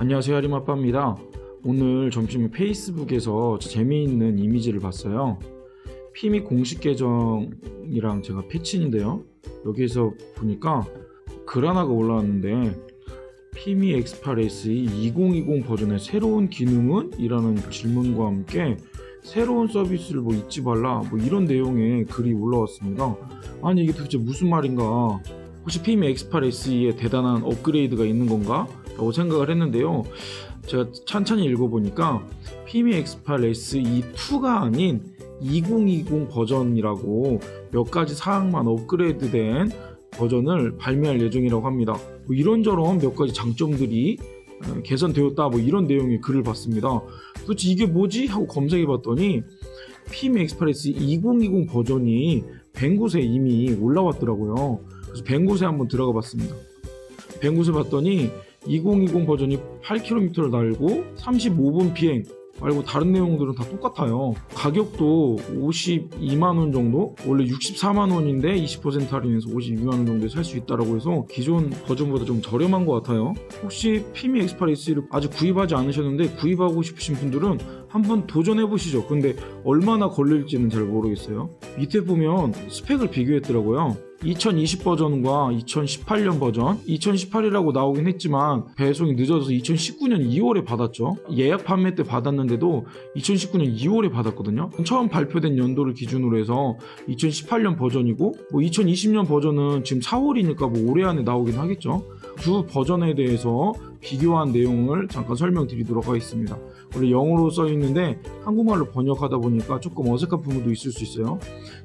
안녕하세요 하림아빠입니다. 오늘 점심에 페이스북에서 재미있는 이미지를 봤어요. 피미 공식 계정이랑 제가 패친인데요. 여기에서 보니까 글 하나가 올라왔는데 피미 엑스파레스 2020 버전의 새로운 기능은? 이라는 질문과 함께 새로운 서비스를 뭐 잊지 말라 뭐 이런 내용의 글이 올라왔습니다. 아니 이게 도대체 무슨 말인가? 혹시 피미 엑스파레스에 대단한 업그레이드가 있는 건가? 라고 생각을 했는데요. 제가 찬찬히 읽어보니까 피미 엑스파레스 E2가 아닌 2020 버전이라고 몇 가지 사항만 업그레이드된 버전을 발매할 예정이라고 합니다. 뭐 이런저런 몇 가지 장점들이 어, 개선되었다 뭐 이런 내용의 글을 봤습니다. 도대체 이게 뭐지? 하고 검색해 봤더니 피미 엑스프레스 2020 버전이 뱅굿에 이미 올라왔더라고요. 그래서 뱅굿에 한번 들어가 봤습니다. 뱅굿에 봤더니 2020 버전이 8km를 달고 35분 비행 말고 다른 내용들은 다 똑같아요. 가격도 52만 원 정도? 원래 64만 원인데 20% 할인해서 52만 원 정도에 살 수 있다라고 해서 기존 버전보다 좀 저렴한 것 같아요. 혹시 피미 엑스파레스를 아직 구입하지 않으셨는데 구입하고 싶으신 분들은 한번 도전해 보시죠. 근데 얼마나 걸릴지는 잘 모르겠어요. 밑에 보면 스펙을 비교했더라고요. 2020 버전과 2018년 버전. 2018이라고 나오긴 했지만 배송이 늦어져서 2019년 2월에 받았죠. 예약 판매 때 받았는데도 2019년 2월에 받았거든요. 처음 발표된 연도를 기준으로 해서 2018년 버전이고 뭐 2020년 버전은 지금 4월이니까 뭐 올해 안에 나오긴 하겠죠. 두 버전에 대해서 비교한 내용을 잠깐 설명드리도록 하겠습니다. 원래 영어로 써 있는데 한국말로 번역하다 보니까 조금 어색한 부분도 있을 수 있어요.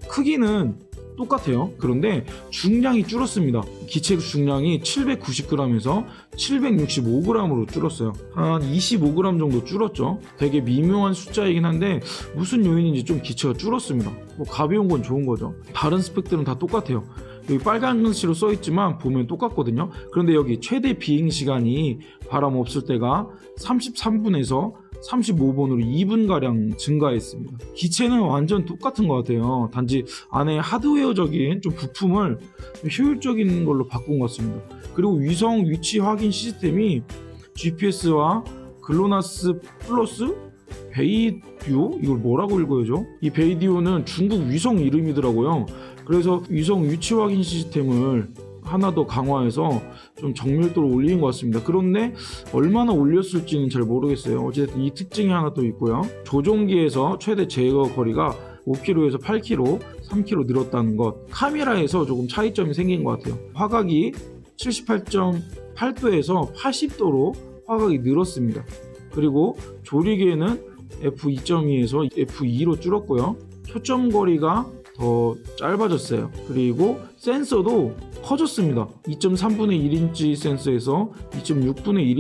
크기는 똑같아요. 그런데 중량이 줄었습니다. 기체 중량이 790g에서 765g으로 줄었어요. 한 25g 정도 줄었죠. 되게 미묘한 숫자이긴 한데 무슨 요인인지 좀 기체가 줄었습니다. 뭐 가벼운 건 좋은 거죠. 다른 스펙들은 다 똑같아요. 여기 빨간 글씨로 써 있지만 보면 똑같거든요. 그런데 여기 최대 비행 시간이 바람 없을 때가 33분에서 35번으로 2분가량 증가했습니다. 기체는 완전 똑같은 것 같아요. 단지 안에 하드웨어적인 좀 부품을 효율적인 걸로 바꾼 것 같습니다. 그리고 위성 위치 확인 시스템이 GPS와 글로나스 플러스 베이디오? 이걸 뭐라고 읽어야죠? 이 베이디오는 중국 위성 이름이더라고요. 그래서 위성 위치 확인 시스템을 하나 더 강화해서 좀 정밀도를 올린 것 같습니다. 그런데 얼마나 올렸을지는 잘 모르겠어요. 어쨌든 이 특징이 하나 또 있고요. 조종기에서 최대 제거 거리가 5km에서 8km, 3km 늘었다는 것. 카메라에서 조금 차이점이 생긴 것 같아요. 화각이 78.8도에서 80도로 화각이 늘었습니다. 그리고 조리개는 f2.2에서 f2로 줄었고요. 초점 거리가 더 짧아졌어요. 그리고 센서도 커졌습니다. 2.3분의 1인치 센서에서 2.6분의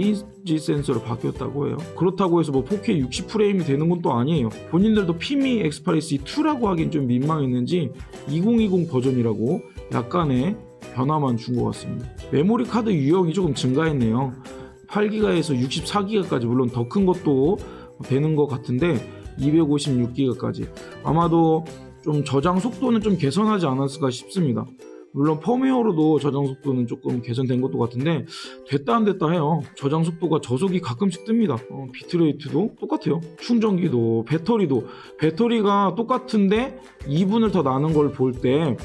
1인치 센서로 바뀌었다고 해요. 그렇다고 해서 뭐 4K 60 프레임이 되는 건 또 아니에요. 본인들도 피미 엑스파레스 2라고 하긴 좀 민망했는지 2020 버전이라고 약간의 변화만 준 것 같습니다. 메모리 카드 유형이 조금 증가했네요. 8기가에서 64기가까지 물론 더 큰 것도 되는 것 같은데 256기가까지 아마도 좀 저장 속도는 좀 개선하지 않았을까 싶습니다. 물론 펌웨어로도 저장 속도는 조금 개선된 것도 같은데 됐다 안 됐다 해요. 저장 속도가 저속이 가끔씩 뜹니다. 어, 비트레이트도 똑같아요. 충전기도 배터리도 배터리가 똑같은데 2분을 더 나는 걸 볼 때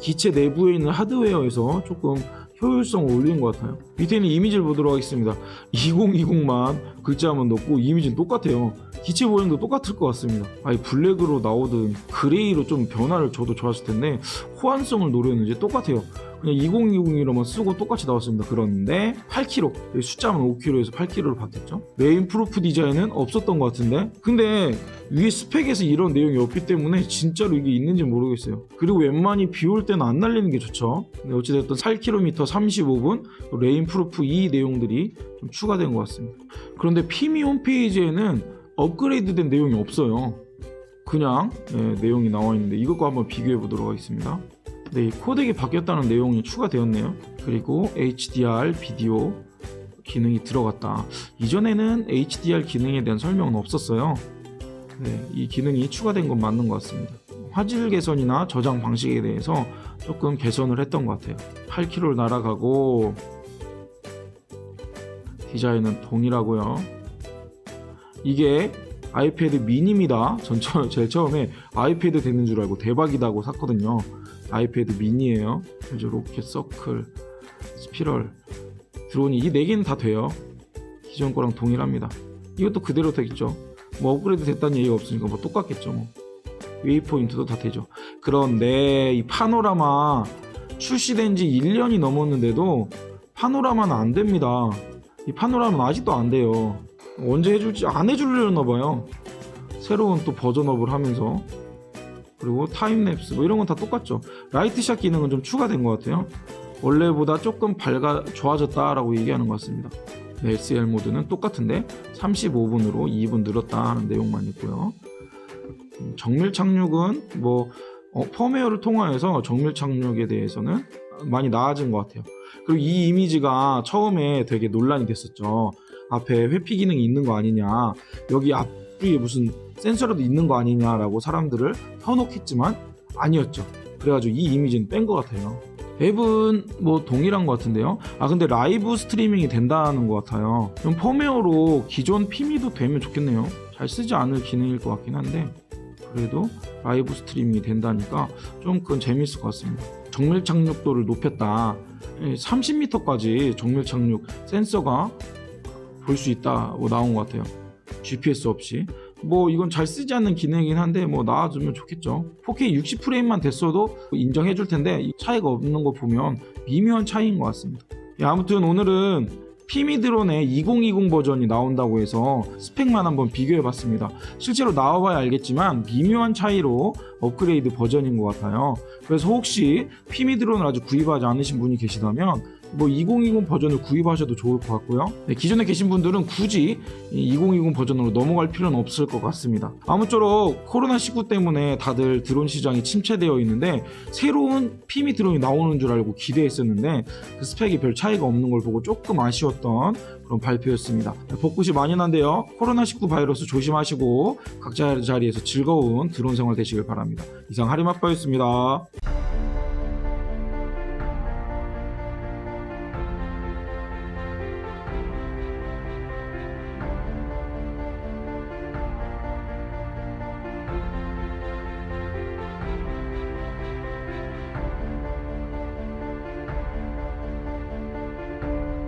기체 내부에 있는 하드웨어에서 조금 효율성을 올린 것 같아요. 밑에는 이미지를 보도록 하겠습니다. 2020만 글자만 넣고 이미지는 똑같아요. 기체 모양도 똑같을 것 같습니다. 아니 블랙으로 나오든 그레이로 좀 변화를 줘도 좋았을 텐데 호환성을 노렸는지 똑같아요. 그냥 2020이라만 쓰고 똑같이 나왔습니다. 그런데 8kg 여기 숫자만 5kg에서 8kg로 바뀌었죠. 메인 프로프 디자인은 없었던 것 같은데 근데 위에 스펙에서 이런 내용이 없기 때문에 진짜로 이게 있는지 모르겠어요. 그리고 웬만히 비 올 때는 안 날리는 게 좋죠. 근데 어찌됐든 8km 35분 레인 프로프 이 내용들이 좀 추가된 것 같습니다. 그런데 피미 홈페이지에는 업그레이드된 내용이 없어요. 그냥 네, 내용이 나와 있는데 이것과 한번 비교해 보도록 하겠습니다. 네, 이 코덱이 바뀌었다는 내용이 추가되었네요. 그리고 HDR 비디오 기능이 들어갔다. 이전에는 HDR 기능에 대한 설명은 없었어요. 네, 이 기능이 추가된 건 맞는 것 같습니다. 화질 개선이나 저장 방식에 대해서 조금 개선을 했던 것 같아요. 8km를 날아가고 디자인은 동일하고요. 이게 아이패드 미니입니다. 전 처, 제일 처음에 아이패드 되는 줄 알고 대박이다고 샀거든요. 아이패드 미니예요. 이제 로켓, 서클, 스피럴, 드론이 이 네 개는 다 돼요. 기존 거랑 동일합니다. 이것도 그대로 되겠죠. 뭐 업그레이드 됐다는 얘기가 없으니까 뭐 똑같겠죠. 뭐. 웨이포인트도 다 되죠. 그런데 이 파노라마 출시된 지 1년이 넘었는데도 파노라마는 안 됩니다. 이 파노라마는 아직도 안 돼요. 언제 해줄지 안 해주려나 봐요. 새로운 또 버전업을 하면서 그리고 타임랩스 뭐 이런 건 다 똑같죠. 라이트샷 기능은 좀 추가된 것 같아요. 원래보다 조금 밝아 좋아졌다라고 얘기하는 것 같습니다. 네, SL 모드는 똑같은데 35분으로 2분 늘었다 하는 내용만 있고요. 음, 정밀 착륙은 뭐 어, 펌웨어를 통화해서 정밀 착륙에 대해서는 많이 나아진 것 같아요. 그리고 이 이미지가 처음에 되게 논란이 됐었죠. 앞에 회피 기능이 있는 거 아니냐, 여기 앞뒤에 무슨 센서라도 있는 거 아니냐라고 사람들을 현혹했지만 아니었죠. 그래가지고 이 이미지는 뺀 것 같아요. 앱은 뭐 동일한 것 같은데요. 아 근데 라이브 스트리밍이 된다는 것 같아요. 좀 펌웨어로 기존 피미도 되면 좋겠네요. 잘 쓰지 않을 기능일 것 같긴 한데 그래도 라이브 스트리밍이 된다니까 좀 그건 재밌을 것 같습니다. 정밀 착륙도를 높였다. 30m까지 정밀 착륙 센서가 볼 수 있다고 나온 것 같아요. GPS 없이. 뭐 이건 잘 쓰지 않는 기능이긴 한데 뭐 나와주면 좋겠죠. 4K 60 프레임만 됐어도 인정해 줄 텐데 이 차이가 없는 거 보면 미묘한 차이인 것 같습니다. 예, 아무튼 오늘은 피미드론의 2020 버전이 나온다고 해서 스펙만 한번 비교해 봤습니다. 실제로 나와봐야 알겠지만 미묘한 차이로 업그레이드 버전인 것 같아요. 그래서 혹시 피미드론을 아직 구입하지 않으신 분이 계시다면 뭐 2020 버전을 구입하셔도 좋을 것 같고요. 네, 기존에 계신 분들은 굳이 이2020 버전으로 넘어갈 필요는 없을 것 같습니다. 아무쪼록 코로나19 때문에 다들 드론 시장이 침체되어 있는데 새로운 피미 드론이 나오는 줄 알고 기대했었는데 그 스펙이 별 차이가 없는 걸 보고 조금 아쉬웠던 그런 발표였습니다. 네, 벚꽃이 많이 난데요. 코로나19 바이러스 조심하시고 각자 자리에서 즐거운 드론 생활 되시길 바랍니다. 이상 하리마빠였습니다.